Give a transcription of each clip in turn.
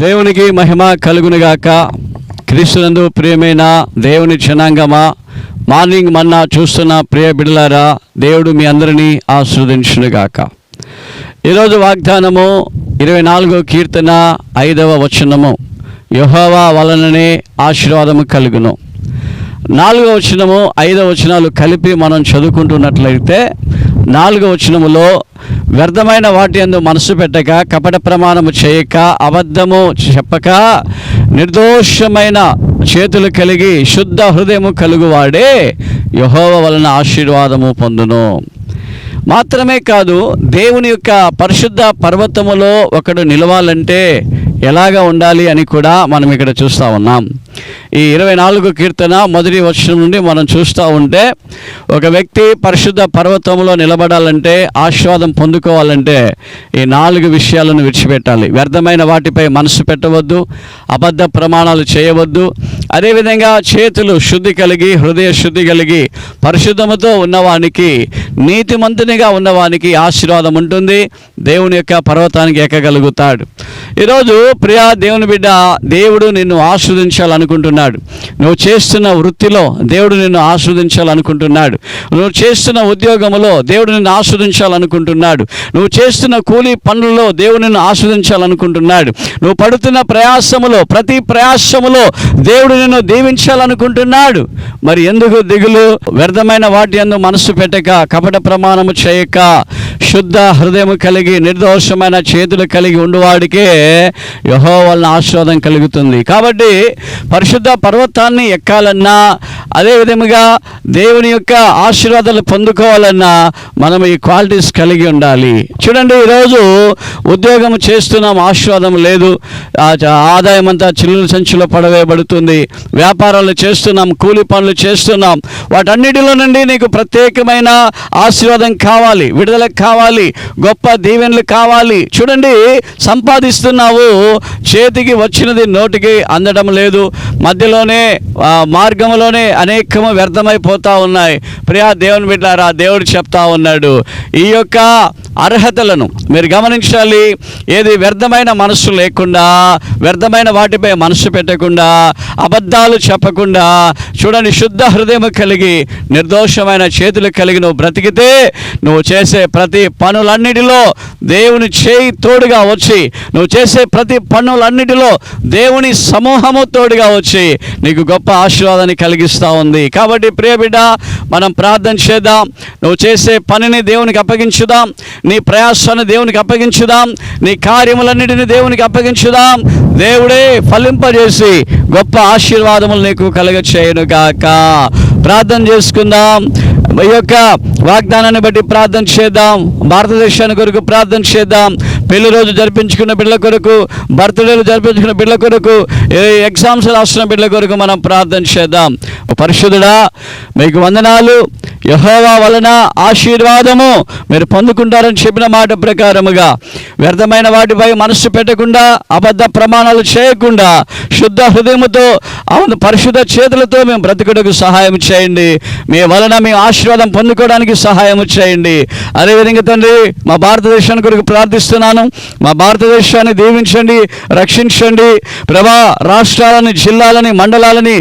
దేవునికి మహిమ కలుగునుగాక. క్రీస్తునందు ప్రియమైన దేవుని క్షణాంగమా. మార్నింగ్ మన్నా చూస్తున్న ప్రియ బిడలారా దేవుడు మీ అందరినీ ఆస్వాదించునుగాక ఈరోజు వాగ్దానము ఇరవై నాలుగో కీర్తన ఐదవ వచనము. యెహోవా వలననే ఆశీర్వాదము కలుగును. నాలుగో వచనము ఐదవ వచనాలు కలిపి మనం చదువుకుంటున్నట్లయితే నాలుగో వచనములో వ్యర్థమైన వాటి అందు మనసు పెట్టక కపట ప్రమాణము చేయక అబద్ధము చెప్పక నిర్దోషమైన చేతులు కలిగి శుద్ధ హృదయము కలుగువాడే యహోవ వలన ఆశీర్వాదము పొందును. మాత్రమే కాదు దేవుని యొక్క పరిశుద్ధ పర్వతములో ఒకడు నిలవాలంటే ఎలాగ ఉండాలి అని కూడా మనం ఇక్కడ చూస్తూ ఉన్నాం. ఈ ఇరవై నాలుగు కీర్తన మొదటి వర్షం నుండి మనం చూస్తూ ఉంటే ఒక వ్యక్తి పరిశుద్ధ పర్వతంలో నిలబడాలంటే ఆశీర్వాదం పొందుకోవాలంటే ఈ నాలుగు విషయాలను విడిచిపెట్టాలి. వ్యర్థమైన వాటిపై మనసు పెట్టవద్దు అబద్ధ ప్రమాణాలు చేయవద్దు. అదేవిధంగా చేతులు శుద్ధి కలిగి హృదయ శుద్ధి కలిగి పరిశుద్ధముతో ఉన్నవానికి నీతిమంతునిగా ఉన్నవానికి ఆశీర్వాదం ఉంటుంది. దేవుని యొక్క పర్వతానికి ఎక్కగలుగుతాడు. ఈరోజు ప్రియా దేవుని బిడ్డ దేవుడు నిన్ను ఆస్వాదించాలనుకుంటున్నాడు నువ్వు చేస్తున్న వృత్తిలో దేవుడు నిన్ను ఆస్వాదించాలనుకుంటున్నాడు. నువ్వు చేస్తున్న ఉద్యోగంలో దేవుడు నిన్ను ఆస్వాదించాలనుకుంటున్నాడు. నువ్వు చేస్తున్న కూలీ పనులలో దేవుడు నిన్ను ఆస్వాదించాలనుకుంటున్నాడు. నువ్వు పడుతున్న ప్రయాసములో ప్రతి ప్రయాసములో దేవుడు నిన్ను దీవించాలనుకుంటున్నాడు. మరి ఎందుకు దిగులు? వ్యర్థమైన వాటి అందు మనసు పెట్టక కపట ప్రమాణము చేయక శుద్ధ హృదయం కలిగి నిర్దోషమైన చేతులు కలిగి ఉండువాడికే యహో వలన ఆస్వాదం కలుగుతుంది. కాబట్టి పరిశుద్ధ పర్వతాన్ని ఎక్కాలన్నా అదే విధముగా దేవుని యొక్క ఆశీర్వాదాలు పొందుకోవాలన్నా మనం ఈ క్వాలిటీస్ కలిగి ఉండాలి. చూడండి ఈరోజు ఉద్యోగం చేస్తున్నాం ఆశీర్వాదం లేదు. ఆదాయం అంతా చిల్లుల సంచిలో పడవేయబడుతుంది. వ్యాపారాలు చేస్తున్నాం కూలి పనులు చేస్తున్నాం. వాటన్నిటిలో నుండి నీకు ప్రత్యేకమైన ఆశీర్వాదం కావాలి విడుదల కావాలి గొప్ప దీవెనలు కావాలి. చూడండి సంపాదిస్తున్నావు చేతికి వచ్చినది నోటికి అందడం లేదు. మధ్యలోనే మార్గంలోనే అనేకము వ్యర్థమైపోతా ఉన్నాయి. ప్రియా దేవుని బిడ్డారా దేవుడు చెప్తా ఉన్నాడు. ఈ యొక్క అర్హతలను మీరు గమనించాలి. ఏది వ్యర్థమైన మనస్సు లేకుండా వ్యర్థమైన వాటిపై మనసు పెట్టకుండా అబద్ధాలు చెప్పకుండా చూడండి శుద్ధ హృదయం కలిగి నిర్దోషమైన చేతులు కలిగి నువ్వు బ్రతికితే నువ్వు చేసే ప్రతి పనులన్నిటిలో దేవుని చేయి తోడుగా వచ్చి నువ్వు చేసే ప్రతి పనులన్నిటిలో దేవుని సమూహము తోడుగా వచ్చి నీకు గొప్ప ఆశీర్వాదాన్ని కలిగిస్తూ ఉంది. కాబట్టి ప్రియబిడ్డ మనం ప్రార్థన చేద్దాం. నువ్వు చేసే పనిని దేవునికి అప్పగించుదాం. నీ ప్రయాసాన్ని దేవునికి అప్పగించుదాం. నీ కార్యములన్నిటిని దేవునికి అప్పగించుదాం. దేవుడే ఫలింపజేసి గొప్ప ఆశీర్వాదములు నీకు కలుగ చేయను గాక. ప్రార్థన చేసుకుందాం. ఈ యొక్క వాగ్దానాన్ని బట్టి ప్రార్థన చేద్దాం. భారతదేశాన్ని కొరకు ప్రార్థన చేద్దాం. పెళ్ళి రోజు జరిపించుకున్న బిడ్డల కొరకు బర్త్డేలు జరిపించుకున్న బిడ్డల కొరకు ఏ ఎగ్జామ్స్ రాస్తున్న బిడ్డల కొరకు మనం ప్రార్థన చేద్దాం. పరిశుద్ధుడా మీకు వందనాలు. యహోవా వలన ఆశీర్వాదము. మీరు పొందుకుంటారని చెప్పిన మాట ప్రకారముగా వ్యర్థమైన వాటిపై మనస్సు పెట్టకుండా అబద్ధ ప్రమాణాలు చేయకుండా శుద్ధ హృదయముతో అవును పరిశుద్ధ చేతులతో మేము బ్రతుకుటకు సహాయం చేయండి. మీ వలన మేము ఆశీర్వాదం పొందుకోవడానికి సహాయం చేయండి. అదేవిధంగా తండ్రి మా భారతదేశాన్ని కొరకు ప్రార్థిస్తున్నాను. మా భారతదేశాన్ని దీవించండి రక్షించండి. ప్రభా రాష్ట్రాలని జిల్లాలని మండలాలని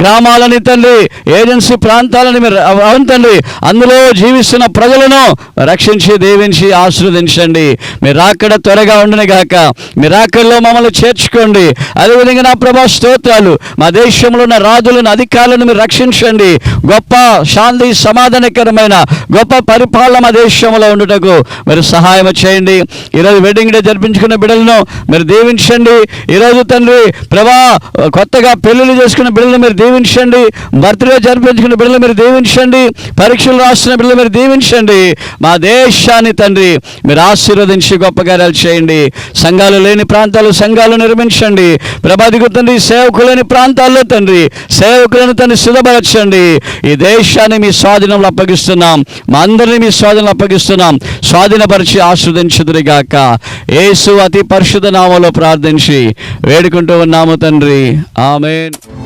గ్రామాలని తండ్రి ఏజెన్సీ ప్రాంతాలని మీరు అవును తండ్రి అందులో జీవిస్తున్న ప్రజలను రక్షించి దీవించి ఆశీర్వదించండి. మీరు అక్కడ త్వరగా ఉండని గాక. మీరు అక్కడలో మమ్మల్ని చేర్చుకోండి. అదేవిధంగా నా ప్రభా స్తోత్రాలు మా దేశంలో ఉన్న రాజులను అధికారులను మీరు రక్షించండి. గొప్ప శాంతి సమాధానకరమైన గొప్ప పరిపాలన మా దేశంలో ఉండుటకు మీరు సహాయం చేయండి. ఈరోజు వెడ్డింగ్ డే జరిపించుకున్న బిడ్డలను మీరు దీవించండి. ఈరోజు తండ్రి ప్రభా కొత్తగా పెళ్ళిళ్ళు చేసుకున్న బిడ్డలు మీరు దీవించండి. బర్త్డే జరిపించుకున్న బిడ్డలు మీరు దీవించండి. పరీక్షలు రాసిన బిడ్డలు మీరు దీవించండి. మా దేశాన్ని తండ్రి మీరు ఆశీర్వదించి గొప్ప కార్యాలు చేయండి. సంఘాలు లేని ప్రాంతాలు సంఘాలు నిర్మించండి. ప్రభాదిగు తండ్రి సేవకులేని ప్రాంతాల్లో తండ్రి సేవకులను తండ్రి సిద్ధపరచండి ఈ దేశాన్ని మీ స్వాధీనంలో అప్పగిస్తున్నాం. మా అందరినీ మీ స్వాధీనంలో అప్పగిస్తున్నాం. స్వాధీనపరిచి ఆస్వాదించుదురిగాక యేసు అతి పరిశుద్ధ నామంలో ప్రార్థించి వేడుకుంటూ ఉన్నాము తండ్రి. ఆమెన్.